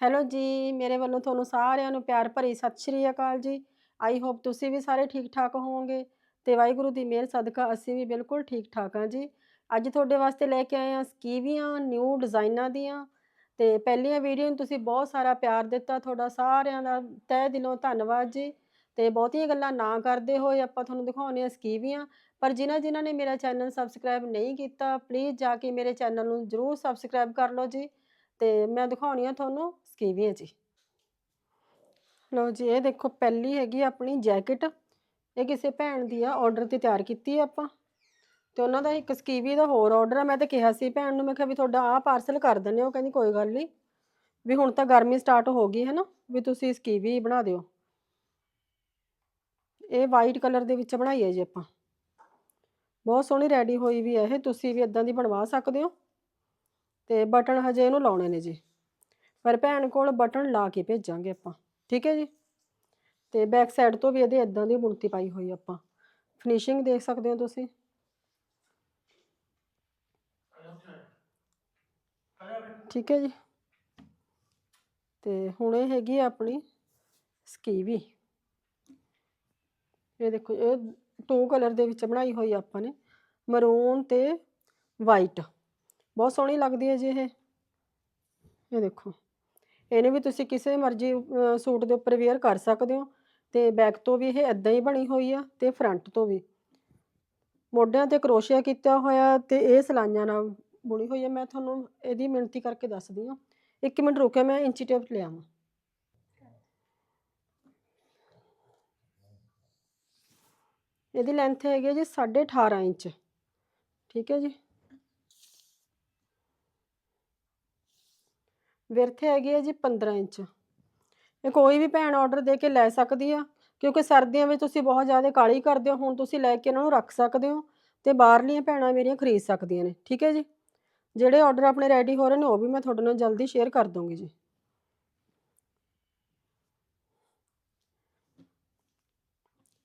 Hello ਜੀ, ਮੇਰੇ ਵੱਲੋਂ ਤੁਹਾਨੂੰ ਸਾਰਿਆਂ ਨੂੰ ਪਿਆਰ ਭਰੀ ਸਤਿ ਸ਼੍ਰੀ ਅਕਾਲ ਜੀ। ਆਈ ਹੋਪ ਤੁਸੀਂ ਵੀ ਸਾਰੇ ਠੀਕ ਠਾਕ ਹੋਵੋਗੇ ਤੇ ਵਾਹਿਗੁਰੂ ਦੀ ਮਿਹਰ, ਸਦਕਾ ਅਸੀਂ ਵੀ ਬਿਲਕੁਲ ਠੀਕ ਠਾਕ ਹਾਂ ਜੀ। ਅੱਜ ਤੁਹਾਡੇ ਵਾਸਤੇ ਲੈ ਕੇ ਆਏ ਹਾਂ ਸਕੀਵੀਆਂ, ਨਿਊ ਡਿਜ਼ਾਈਨਾਂ ਦੀਆਂ ਤੇ ਪਹਿਲੀਆਂ ਵੀਡੀਓ ਨੂੰ ਤੁਸੀਂ ਬਹੁਤ ਸਾਰਾ ਪਿਆਰ ਦਿੱਤਾ, ਤੁਹਾਡਾ ਸਾਰਿਆਂ ਦਾ ਤਹਿ ਦਿਲੋਂ ਧੰਨਵਾਦ ਜੀ। ਤੇ ਬਹੁਤੀਆਂ ਗੱਲਾਂ ਨਾ ਕਰਦੇ ਹੋਏ ਆਪਾਂ ਤੁਹਾਨੂੰ ਦਿਖਾਉਣੇ ਆ ਸਕੀਵੀਆਂ, ਪਰ ਜਿਨ੍ਹਾਂ ਜਿਨ੍ਹਾਂ ਨੇ ਮੇਰਾ ਚੈਨਲ ਸਬਸਕ੍ਰਾਈਬ ਨਹੀਂ ਕੀਤਾ, ਪਲੀਜ਼ ਜਾ ਕੇ ਮੇਰੇ ਚੈਨਲ ਨੂੰ ਜਰੂਰ ਸਬਸਕ੍ਰਾਈਬ ਕਰ ਲਓ ਜੀ। ਤੇ ਮੈਂ ਦਿਖਾਉਣੀ ਆ ਤੁਹਾਨੂੰ ਸਕੀਵੀ ਹੈ ਜੀ। ਲਓ ਜੀ, ਇਹ ਦੇਖੋ ਪਹਿਲੀ ਹੈਗੀ ਆਪਣੀ ਜੈਕਟ। ਇਹ ਕਿਸੇ ਭੈਣ ਦੀ ਆ ਆਰਡਰ ਤੇ ਤਿਆਰ ਕੀਤੀ ਹੈ ਆਪਾਂ। ਤੇ ਉਹਨਾਂ ਦਾ ਇੱਕ ਸਕੀਵੀ ਦਾ ਹੋਰ ਆਰਡਰ ਆ, ਮੈਂ ਤਾਂ ਕਿਹਾ ਸੀ ਭੈਣ ਨੂੰ, ਮੈਂ ਕਿਹਾ ਵੀ ਤੁਹਾਡਾ ਆਹ ਪਾਰਸਲ ਕਰ ਦਿੰਦੇ ਉਹ ਕਹਿੰਦੀ ਕੋਈ ਗੱਲ ਨਹੀਂ। ਵੀ ਹੁਣ ਤਾਂ ਗਰਮੀ ਸਟਾਰਟ ਹੋ ਗਈ ਹੈ ਨਾ, ਵੀ ਤੁਸੀਂ ਸਕੀਵੀ ਬਣਾ ਦਿਓ। ਇਹ ਵਾਈਟ ਕਲਰ ਦੇ ਵਿੱਚ ਬਣਾਈ ਹੈ ਜੀ ਆਪਾਂ। ਬਹੁਤ ਸੋਹਣੀ ਰੈਡੀ ਹੋਈ ਵੀ ਹੈ ਇਹ, ਤੁਸੀਂ ਵੀ ਇਦਾਂ ਦੀ ਬਣਵਾ ਸਕਦੇ ਹੋ। ਤੇ ਬਟਨ ਹਜੇ ਇਹਨੂੰ ਲਾਉਣੇ ਨੇ ਜੀ। ਪਰ ਭੈਣ ਕੋਲ ਬਟਨ ਲਾ ਕੇ ਭੇਜਾਂਗੇ ਆਪਾਂ, ਠੀਕ ਹੈ ਜੀ? ਤੇ ਬੈਕ ਸਾਈਡ ਤੋਂ ਵੀ ਇਹਦੇ ਇਦਾਂ ਦੀ ਬੁਣਤੀ ਪਾਈ ਹੋਈ ਆਪਾਂ। ਫਿਨਿਸ਼ਿੰਗ ਦੇਖ ਸਕਦੇ ਹੋ ਤੁਸੀਂ? ਠੀਕ ਹੈ ਜੀ। ਤੇ ਹੁਣ ਇਹ ਹੈਗੀ ਆ ਆਪਣੀ ਸਕੀਵੀ। ਇਹ ਦੇਖੋ, ਇਹ ਟੂ ਕਲਰ ਦੇ ਵਿੱਚ ਬਣਾਈ ਹੋਈ ਆਪਾਂ ਨੇ ਮਰੂਨ ਤੇ ਵਾਈਟ ਬਹੁਤ ਸੋਹਣੀ ਲੱਗਦੀ ਹੈ ਜੀ ਇਹ। ਇਹ ਦੇਖੋ। ਇਹਨੇ ਵੀ ਤੁਸੀਂ ਕਿਸੇ ਮਰਜ਼ੀ ਅਹ, ਸੂਟ ਦੇ ਉੱਪਰ ਵੇਅਰ ਕਰ ਸਕਦੇ ਹੋ ਤੇ ਬੈਕ ਤੋਂ ਵੀ ਇਹ ਇਦਾਂ ਹੀ ਬਣੀ ਹੋਈ ਆ ਤੇ ਫਰੰਟ ਤੋਂ ਵੀ। ਮੋਢਿਆਂ ਤੇ ਕਰੋਸ਼ੀਆ ਕੀਤਾ ਹੋਇਆ ਤੇ ਇਹ ਸਲਾਈਆਂ ਨਾਲ ਬੁਣੀ ਹੋਈ ਹੈ ਮੈਂ ਤੁਹਾਨੂੰ ਇਹਦੀ ਮਿਣਤੀ ਕਰਕੇ ਦੱਸਦੀ ਹਾਂ। ਇੱਕ ਮਿੰਟ ਰੁਕਿਓ ਮੈਂ ਇੰਚੀ ਟੇਪ ਲਿਆਵਾਂ ਇਹਦੀ ਲੈਂਥ ਹੈਗੀ ਹੈ ਜੀ 18.5 ਇੰਚ। ਠੀਕ ਹੈ ਜੀ? ਵਿਰਥ ਹੈਗੀ ਹੈ ਜੀ 15 ਇੰਚ। ਇਹ ਕੋਈ ਵੀ ਭੈਣ ਆਰਡਰ ਦੇ ਕੇ ਲੈ ਸਕਦੀ ਆ, ਕਿਉਂਕਿ ਸਰਦੀਆਂ ਵਿੱਚ ਤੁਸੀਂ ਬਹੁਤ ਜ਼ਿਆਦਾ ਕਾਲੀ ਕਰਦੇ ਹੋ, ਹੁਣ ਤੁਸੀਂ ਲੈ ਕੇ ਇਹਨਾਂ ਨੂੰ ਰੱਖ ਸਕਦੇ ਹੋ ਤੇ ਬਾਹਰਲੀਆਂ ਭੈਣਾਂ ਮੇਰੀਆਂ ਖਰੀਦ ਸਕਦੀਆਂ ਨੇ, ਠੀਕ ਹੈ ਜੀ? ਜਿਹੜੇ ਆਰਡਰ ਆਪਣੇ ਰੈਡੀ ਹੋ ਰਹੇ ਨੇ, ਉਹ ਵੀ ਮੈਂ ਤੁਹਾਡੇ ਨਾਲ ਜਲਦੀ ਸ਼ੇਅਰ ਕਰ ਦੂੰਗੀ ਜੀ।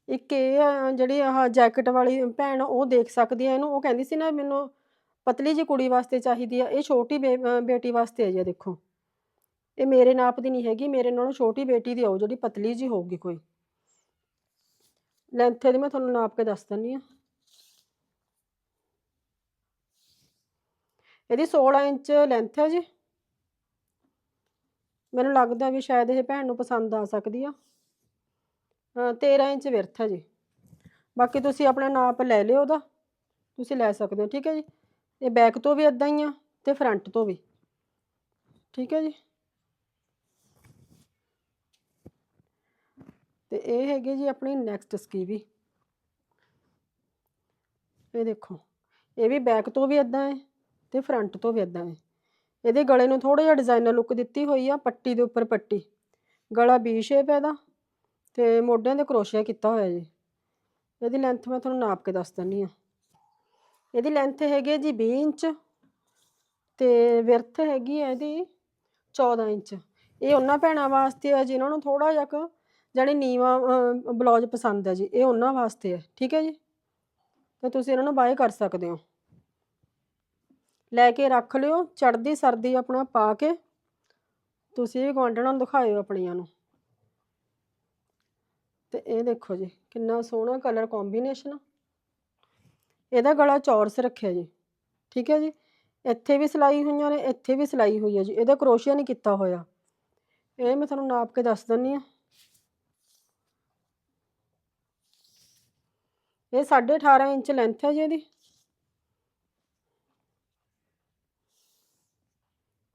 ਇੱਕ ਇਹ ਜਿਹੜੀ ਆਹ ਜੈਕਟ ਵਾਲੀ ਭੈਣ, ਉਹ ਦੇਖ ਸਕਦੀ ਹੈ ਇਹਨੂੰ, ਉਹ ਕਹਿੰਦੀ ਸੀ ਨਾ ਮੈਨੂੰ ਪਤਲੀ ਜਿਹੀ ਕੁੜੀ ਵਾਸਤੇ ਚਾਹੀਦੀ ਆ, ਇਹ ਛੋਟੀ ਬੇ- ਬੇਟੀ ਵਾਸਤੇ ਹੈ ਜੀ ਦੇਖੋ। ਇਹ ਮੇਰੇ ਨਾਪ ਦੀ ਨਹੀਂ ਹੈਗੀ, ਮੇਰੇ ਨਾਲੋਂ ਛੋਟੀ ਬੇਟੀ ਦੀ ਆਉ ਜਿਹੜੀ ਪਤਲੀ ਜੀ ਹੋਊਗੀ ਕੋਈ। ਲੈਂਥ ਇਹਦੀ ਮੈਂ ਤੁਹਾਨੂੰ ਨਾਪ ਕੇ ਦੱਸ ਦਿੰਨੀ ਆ ਇਹਦੀ 16 ਇੰਚ ਲੈਂਥ ਹੈ ਜੀ। ਮੈਨੂੰ ਲੱਗਦਾ ਵੀ ਸ਼ਾਇਦ ਇਹ ਭੈਣ ਨੂੰ ਪਸੰਦ ਆ ਸਕਦੀ ਆ। ਹਾਂ 13 ਇੰਚ ਵਿਰਥ ਹੈ ਜੀ। ਬਾਕੀ ਤੁਸੀਂ ਆਪਣਾ ਨਾਪ ਲੈ ਲਿਓ ਉਹਦਾ। ਤੁਸੀਂ ਲੈ ਸਕਦੇ ਹੋ, ਠੀਕ ਹੈ ਜੀ। ਇਹ ਬੈਕ ਤੋਂ ਵੀ ਇਦਾਂ ਹੀ ਆ ਤੇ ਫਰੰਟ ਤੋਂ ਵੀ। ਠੀਕ ਹੈ ਜੀ। ਤੇ ਇਹ ਹੈਗੀ ਜੀ ਆਪਣੀ ਨੈਕਸਟ ਸਕੀਵੀ ਇਹ ਦੇਖੋ, ਇਹ ਵੀ ਬੈਕ ਤੋਂ ਵੀ ਇਦਾਂ ਹੈ ਤੇ ਫਰੰਟ ਤੋਂ ਵੀ ਇਦਾਂ ਹੈ। ਇਹਦੇ ਗਲੇ ਨੂੰ ਥੋੜਾ ਜਿਹਾ ਡਿਜ਼ਾਈਨਰ ਲੁੱਕ ਦਿੱਤੀ ਹੋਈ ਆ, ਪੱਟੀ ਦੇ ਉੱਪਰ ਪੱਟੀ। ਗਲਾ ਵੀ ਸ਼ੇਪ ਹੈ ਇਹਦਾ ਤੇ ਮੋਢਿਆਂ ਦੇ ਕਰੋਸ਼ੀਆ ਕੀਤਾ ਹੋਇਆ ਜੀ। ਇਹਦੀ ਲੈਂਥ ਮੈਂ ਤੁਹਾਨੂੰ ਨਾਪ ਕੇ ਦੱਸ ਦਿੰਨੀ ਆ ਇਹਦੀ ਲੈਂਥ ਹੈਗੀ ਹੈ ਜੀ 20 ਇੰਚ ਤੇ ਵਿਰਥ ਹੈਗੀ ਹੈ ਇਹਦੀ 14 ਇੰਚ। ਇਹ ਉਹਨਾਂ ਭੈਣਾਂ ਵਾਸਤੇ ਆ ਜਿਨ੍ਹਾਂ ਨੂੰ ਥੋੜਾ ਜਿਹਾ ਕੁ ਜਾਣੀ ਨੀਵਾ ਬਲਾਉਜ ਪਸੰਦ ਹੈ ਜੀ, ਇਹ ਉਹਨਾਂ ਵਾਸਤੇ ਹੈ, ਠੀਕ ਹੈ ਜੀ? ਤੇ ਤੁਸੀਂ ਇਹਨਾਂ ਨੂੰ ਬਾਏ ਕਰ ਸਕਦੇ ਹੋ। ਲੈ ਕੇ ਰੱਖ ਲਿਓ ਚੜਦੀ ਸਰਦੀ ਆਪਣਾ ਪਾ ਕੇ, ਤੁਸੀਂ ਵੀ ਗੁਆਂਢਣਾਂ ਨੂੰ ਦਿਖਾਇਓ ਆਪਣੀਆਂ ਨੂੰ। ਤੇ ਇਹ ਦੇਖੋ ਜੀ, ਕਿੰਨਾ ਸੋਹਣਾ ਕਲਰ ਕੰਬੀਨੇਸ਼ਨ ਇਹਦਾ ਗਲਾ ਚੌਰਸ ਰੱਖਿਆ ਜੀ, ਠੀਕ ਹੈ ਜੀ? ਇੱਥੇ ਵੀ ਸਿਲਾਈ ਹੋਈਆਂ ਨੇ, ਇੱਥੇ ਵੀ ਸਿਲਾਈ ਹੋਈ ਹੈ ਜੀ, ਇਹਦਾ ਕਰੋਸ਼ੀਆ ਨਹੀਂ ਕੀਤਾ ਹੋਇਆ। ਇਹ ਮੈਂ ਤੁਹਾਨੂੰ ਨਾਪ ਕੇ ਦੱਸ ਦਿੰਨੀ ਆ ਇਹ 18.5 ਇੰਚ ਲੈਂਥ ਹੈ ਜੀ ਇਹਦੀ।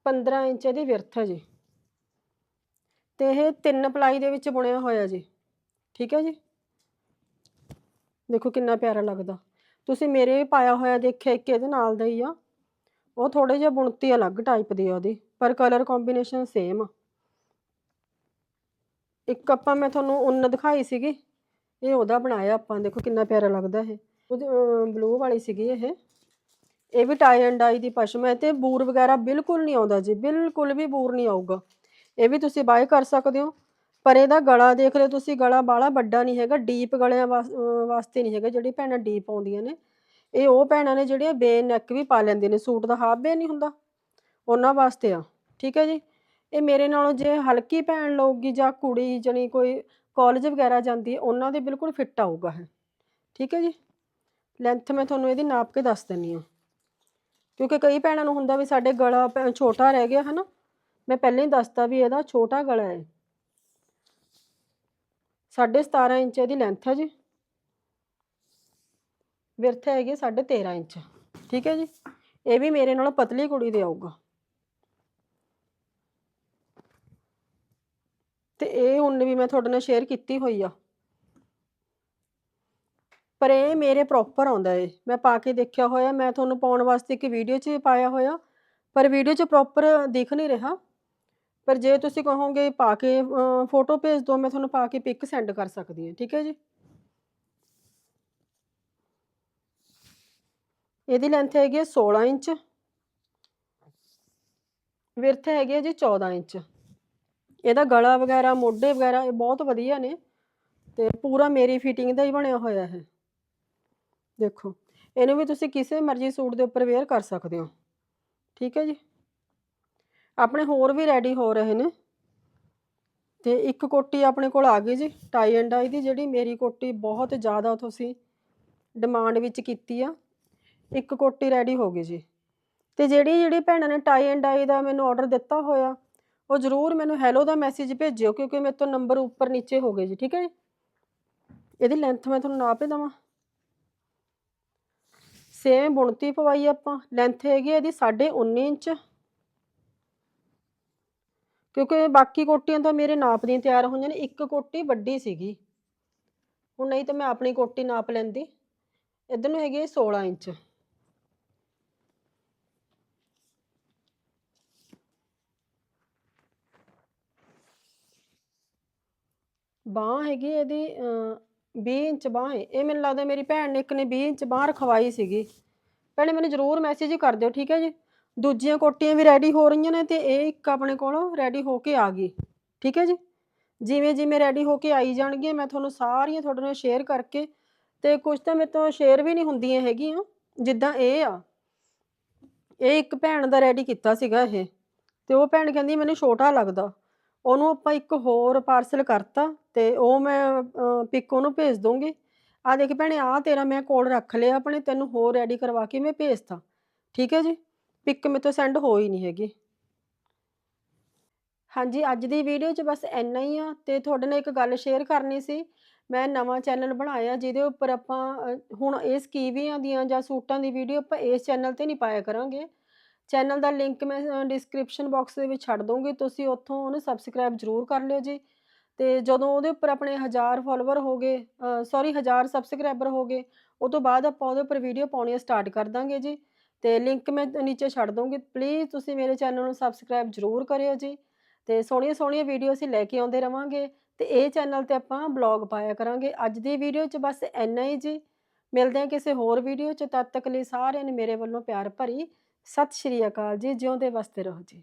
15 ਇੰਚ ਇਹਦੀ ਵਿਰਥ ਹੈ ਜੀ। ਤੇ ਇਹ ਤਿੰਨ ਪਲਾਈ ਦੇ ਵਿੱਚ ਬੁਣਿਆ ਹੋਇਆ ਜੀ। ਠੀਕ ਹੈ ਜੀ? ਦੇਖੋ ਕਿੰਨਾ ਪਿਆਰਾ ਲੱਗਦਾ। ਤੁਸੀਂ ਮੇਰੇ ਪਾਇਆ ਹੋਇਆ ਦੇਖਿਆ, ਇੱਕ ਇਹਦੇ ਨਾਲ ਦਾ ਹੀ ਆ। ਉਹ ਥੋੜੇ ਜਿਹਾ ਬੁਣਤੀ ਅਲੱਗ ਟਾਈਪ ਦੀ ਆ ਉਹਦੀ, ਪਰ ਕਲਰ ਕੰਬੀਨੇਸ਼ਨ ਸੇਮ ਆ। ਇੱਕ ਆਪਾਂ ਮੈਂ ਤੁਹਾਨੂੰ ਉੱਨ ਦਿਖਾਈ ਸੀਗੀ। ਇਹ ਉਹਦਾ ਬਣਾਇਆ ਆਪਾਂ, ਦੇਖੋ ਕਿੰਨਾ ਪਿਆਰਾ ਲੱਗਦਾ ਇਹ। ਉਹਦੀ ਬਲੂ ਵਾਲੀ ਸੀਗੀ ਇਹ। ਇਹ ਵੀ ਟਾਈ ਐਂਡ ਡਾਈ ਦੀ ਪਸ਼ਮ ਹੈ ਤੇ ਬੂਰ ਵਗੈਰਾ ਬਿਲਕੁਲ ਨਹੀਂ ਆਉਂਦਾ ਜੀ, ਬਿਲਕੁਲ ਵੀ ਬੂਰ ਨਹੀਂ ਆਊਗਾ। ਇਹ ਵੀ ਤੁਸੀਂ ਬਾਏ ਕਰ ਸਕਦੇ ਹੋ, ਪਰ ਇਹਦਾ ਗਲਾ ਦੇਖ ਲਿਓ ਤੁਸੀਂ, ਗਲਾ ਬਾਹਲਾ ਵੱਡਾ ਨਹੀਂ ਹੈਗਾ ਡੀਪ ਗਲਿਆਂ ਵਾਸ- ਵਾਸਤੇ ਨਹੀਂ ਹੈਗਾ, ਜਿਹੜੀ ਭੈਣਾਂ ਡੀਪ ਆਉਂਦੀਆਂ ਨੇ। ਇਹ ਉਹ ਭੈਣਾਂ ਨੇ ਜਿਹੜੀਆਂ ਬੇ ਨੈਕ ਵੀ ਪਾ ਲੈਂਦੀਆਂ ਨੇ, ਸੂਟ ਦਾ ਹਾਫ ਬੇ ਨਹੀਂ ਹੁੰਦਾ। ਉਹਨਾਂ ਵਾਸਤੇ ਆ, ਠੀਕ ਹੈ ਜੀ। ਇਹ ਮੇਰੇ ਨਾਲੋਂ ਜੇ ਹਲਕੀ ਭੈਣ ਲਊਗੀ ਜਾਂ ਕੁੜੀ, ਜਣੀ ਕੋਈ ਕਾਲਜ ਵਗੈਰਾ ਜਾਂਦੀ ਹੈ, ਉਹਨਾਂ ਦੇ ਬਿਲਕੁਲ ਫਿੱਟ ਆਊਗਾ ਹੈ ਠੀਕ ਹੈ ਜੀ? ਲੈਂਥ ਮੈਂ ਤੁਹਾਨੂੰ ਇਹਦੀ ਨਾਪ ਕੇ ਦੱਸ ਦਿੰਨੀ ਆ ਕਿਉਂਕਿ ਕਈ ਭੈਣਾਂ ਨੂੰ ਹੁੰਦਾ ਵੀ ਸਾਡੇ ਗਲਾ ਭੈ- ਛੋਟਾ ਰਹਿ ਗਿਆ, ਹਨਾ? ਮੈਂ ਪਹਿਲਾਂ ਹੀ ਦੱਸਤਾ ਵੀ ਇਹਦਾ ਛੋਟਾ ਗਲਾ ਹੈ। ਸਾਢੇ 17 ਇੰਚ ਇਹਦੀ ਲੈਂਥ ਹੈ ਜੀ। ਵਿਰਥ ਹੈਗੀ ਸਾਢੇ 13 ਇੰਚ। ਠੀਕ ਹੈ ਜੀ? ਇਹ ਵੀ ਮੇਰੇ ਨਾਲ ਪਤਲੀ ਕੁੜੀ ਦੇ ਆਊਗਾ ਤੇ ਇਹ ਹੁਣ ਵੀ ਮੈਂ ਤੁਹਾਡੇ ਨਾਲ ਸ਼ੇਅਰ ਕੀਤੀ ਹੋਈ ਆ। ਪਰ ਇਹ ਮੇਰੇ ਪ੍ਰੋਪਰ ਆਉਂਦਾ ਏ। ਮੈਂ ਪਾ ਕੇ ਦੇਖਿਆ ਹੋਇਆ, ਮੈਂ ਤੁਹਾਨੂੰ ਪਾਉਣ ਵਾਸਤੇ ਇੱਕ ਵੀਡੀਓ 'ਚ ਪਾਇਆ ਹੋਇਆ, ਪਰ ਵੀਡੀਓ 'ਚ ਪ੍ਰੋਪਰ ਦਿਖ ਨਹੀਂ ਰਿਹਾ। ਪਰ ਜੇ ਤੁਸੀਂ ਕਹੋਗੇ ਪਾ ਕੇ ਫੋਟੋ ਭੇਜ ਦਿਓ, ਮੈਂ ਤੁਹਾਨੂੰ ਪਾ ਕੇ ਪਿਕ ਸੈਂਡ ਕਰ ਸਕਦੀ ਹਾਂ, ਠੀਕ ਹੈ ਜੀ? ਇਹਦੀ ਲੈਂਥ ਹੈਗੀ ਹੈ 16 ਇੰਚ ਵਿਰਥ ਹੈਗੀ ਹੈ ਜੀ 14 ਇੰਚ। ਇਹਦਾ ਗਲਾ ਵਗੈਰਾ, ਮੋਢੇ ਵਗੈਰਾ ਇਹ ਬਹੁਤ ਵਧੀਆ ਨੇ ਤੇ ਪੂਰਾ ਮੇਰੀ ਫਿਟਿੰਗ ਦਾ ਹੀ ਬਣਿਆ ਹੋਇਆ ਹੈ। ਦੇਖੋ, ਇਹਨੂੰ ਵੀ ਤੁਸੀਂ ਕਿਸੇ ਮਰਜ਼ੀ ਸੂਟ ਦੇ ਉੱਪਰ ਵੇਅਰ ਕਰ ਸਕਦੇ ਹੋ। ਠੀਕ ਹੈ ਜੀ? ਆਪਣੇ ਹੋਰ ਵੀ ਰੈਡੀ ਹੋ ਰਹੇ ਨੇ। ਤੇ ਇੱਕ ਕੋਟੀ ਆਪਣੇ ਕੋਲ ਆ ਗਈ ਜੀ ਟਾਈ ਐਂਡ ਡਾਈ ਦੀ, ਜਿਹੜੀ ਮੇਰੀ ਕੋਟੀ ਬਹੁਤ ਜ਼ਿਆਦਾ ਤੁਸੀਂ ਡਿਮਾਂਡ ਵਿੱਚ ਕੀਤੀ ਆ। ਇੱਕ ਕੋਟੀ ਰੈਡੀ ਹੋ ਗਈ ਜੀ। ਤੇ ਜਿਹੜੀ ਜਿਹੜੀ ਭੈਣਾਂ ਨੇ ਟਾਈ ਐਂਡ ਡਾਈ ਦਾ ਮੈਨੂੰ ਆਰਡਰ ਦਿੱਤਾ ਹੋਇਆ ਉਹ ਜ਼ਰੂਰ ਮੈਨੂੰ ਹੈਲੋ ਦਾ ਮੈਸੇਜ ਭੇਜਿਓ ਕਿਉਂਕਿ ਮੇਰੇ ਤੋਂ ਨੰਬਰ ਉੱਪਰ ਨੀਚੇ ਹੋ ਗਏ ਜੀ, ਠੀਕ ਹੈ ਜੀ? ਇਹਦੀ ਲੈਂਥ ਮੈਂ ਤੁਹਾਨੂੰ ਨਾਪ ਹੀ ਦੇਵਾਂ। ਸੇਮ ਬੁਣਤੀ ਪਵਾਈ ਆਪਾਂ ਲੈਂਥ ਹੈਗੀ ਇਹਦੀ 19.5 ਇੰਚ। ਕਿਉਂਕਿ ਬਾਕੀ ਕੋਟੀਆਂ ਤਾਂ ਮੇਰੇ ਨਾਪ ਦੀਆਂ ਤਿਆਰ ਹੋਈਆਂ ਨੇ, ਇੱਕ ਕੋਟੀ ਵੱਡੀ ਸੀਗੀ। ਹੁਣ ਨਹੀਂ ਤਾਂ ਮੈਂ ਆਪਣੀ ਕੋਟੀ ਨਾਪ ਲੈਂਦੀ। ਇਧਰ ਨੂੰ ਹੈਗੀ ਹੈ 16 ਇੰਚ। ਬਾਂਹ ਹੈਗੀ ਇਹਦੀ ਅਹ, 20 ਇੰਚ ਬਾਂਹ ਹੈ ਇਹ ਮੈਨੂੰ ਲੱਗਦਾ ਮੇਰੀ ਭੈਣ ਨੇ ਇੱਕ ਨੇ 20 ਇੰਚ ਬਾਂਹ ਰਖਵਾਈ ਸੀਗੀ। ਭੈਣੇ ਮੈਨੂੰ ਜ਼ਰੂਰ ਮੈਸੇਜ ਕਰ ਦਿਓ ਠੀਕ ਹੈ ਜੀ? ਦੂਜੀਆਂ ਕੋਟੀਆਂ ਵੀ ਰੈਡੀ ਹੋ ਰਹੀਆਂ ਨੇ ਤੇ ਇਹ ਇੱਕ ਆਪਣੇ ਕੋਲੋਂ ਰੈਡੀ ਹੋ ਕੇ ਆ ਗਈ ਠੀਕ ਹੈ ਜੀ? ਜਿਵੇਂ ਜਿਵੇਂ ਰੈਡੀ ਹੋ ਕੇ ਆਈ ਜਾਣਗੀਆਂ ਮੈਂ ਤੁਹਾਨੂੰ ਸਾਰੀਆਂ ਤੁਹਾਡੇ ਨਾਲ ਸ਼ੇਅਰ ਕਰਕੇ ਤੇ ਕੁਝ ਤਾਂ ਮੇਰੇ ਤੋਂ ਸ਼ੇਅਰ ਵੀ ਨਹੀਂ ਹੁੰਦੀਆਂ ਹੈਗੀਆਂ ਜਿੱਦਾਂ ਇਹ ਆ। ਇਹ ਇੱਕ ਭੈਣ ਦਾ ਰੈਡੀ ਕੀਤਾ ਸੀਗਾ ਇਹ ਤੇ ਉਹ ਭੈਣ ਕਹਿੰਦੀ ਮੈਨੂੰ ਛੋਟਾ ਲੱਗਦਾ। ਉਹਨੂੰ ਆਪਾਂ ਇੱਕ ਹੋਰ ਪਾਰਸਲ ਕਰਤਾ। ਤੇ ਉਹ ਮੈਂ ਪਿਕ ਉਹਨੂੰ ਭੇਜ ਦੂੰਗੀ ਆ ਦੇਖ ਭੈਣੇ ਆ ਤੇਰਾ ਮੈਂ ਕੋਲ ਰੱਖ ਲਿਆ ਆਪਣੇ, ਤੈਨੂੰ ਹੋਰ ਰੈਡੀ ਕਰਵਾ ਕੇ ਮੈਂ ਭੇਜਤਾ। ਠੀਕ ਹੈ ਜੀ? ਪਿਕ ਮੇਰੇ ਤੋਂ ਸੈਂਡ ਹੋ ਹੀ ਨਹੀਂ ਹੈਗੀ। ਹਾਂਜੀ, ਅੱਜ ਦੀ ਵੀਡੀਓ 'ਚ ਬਸ ਇੰਨਾ ਹੀ ਆ ਤੇ ਤੁਹਾਡੇ ਨਾਲ ਇੱਕ ਗੱਲ ਸ਼ੇਅਰ ਕਰਨੀ ਸੀ। ਮੈਂ ਨਵਾਂ ਚੈਨਲ ਬਣਾਇਆ ਜਿਹਦੇ ਉੱਪਰ ਆਪਾਂ ਹੁਣ ਇਹ ਸਕੀਵੀਆਂ ਦੀਆਂ ਜਾਂ ਸੂਟਾਂ ਦੀ ਵੀਡੀਓ ਆਪਾਂ ਇਸ ਚੈਨਲ ਤੇ ਨਹੀਂ ਪਾਇਆ ਕਰਾਂਗੇ। ਚੈਨਲ ਦਾ ਲਿੰਕ ਮੈਂ ਡਿਸਕ੍ਰਿਪਸ਼ਨ ਬਾਕਸ ਦੇ ਵਿੱਚ ਛੱਡ ਦੂੰਗੀ ਤੁਸੀਂ ਉੱਥੋਂ ਉਹਨੂੰ ਸਬਸਕ੍ਰਾਈਬ ਜ਼ਰੂਰ ਕਰ ਲਿਓ ਜੀ। ਤੇ ਜਦੋਂ ਉਹਦੇ ਉੱਪਰ ਆਪਣੇ 1000 ਫਾਲੋਅਰ ਹੋ ਗਏ ਸੌਰੀ 1000 ਸਬਸਕ੍ਰਾਈਬਰ ਹੋ ਗਏ, ਉਹ ਤੋਂ ਬਾਅਦ ਆਪਾਂ ਉਹਦੇ ਉੱਪਰ ਵੀਡੀਓ ਪਾਉਣੀਆਂ ਸਟਾਰਟ ਕਰ ਦਾਂਗੇ ਜੀ। ਤੇ ਲਿੰਕ ਮੈਂ ਨੀਚੇ ਛੱਡ ਦੂੰਗੀ ਪਲੀਜ਼ ਤੁਸੀਂ ਮੇਰੇ ਚੈਨਲ ਨੂੰ ਸਬਸਕ੍ਰਾਈਬ ਜ਼ਰੂਰ ਕਰਿਓ ਜੀ। ਤੇ ਸੋਹਣੀਆਂ ਸੋਹਣੀਆਂ ਵੀਡੀਓ ਅਸੀਂ ਲੈ ਕੇ ਆਉਂਦੇ ਰਵਾਂਗੇ। ਤੇ ਇਹ ਚੈਨਲ ਤੇ ਆਪਾਂ ਬਲੌਗ ਪਾਇਆ ਕਰਾਂਗੇ। ਅੱਜ ਦੀ ਵੀਡੀਓ 'ਚ ਬਸ ਇੰਨਾ ਹੀ ਜੀ। ਮਿਲਦੇ ਹਾਂ ਕਿਸੇ ਹੋਰ ਵੀਡੀਓ 'ਚ। ਤਦ ਤੱਕ ਲਈ ਸਾਰਿਆਂ ਨੂੰ ਮੇਰੇ ਵੱਲੋਂ ਪਿਆਰ ਭਰੀ। ਸਤਿ ਸ਼੍ਰੀ ਅਕਾਲ ਜੀ। ਜਿਉਂਦੇ ਵਸਦੇ ਰਹੋ ਜੀ।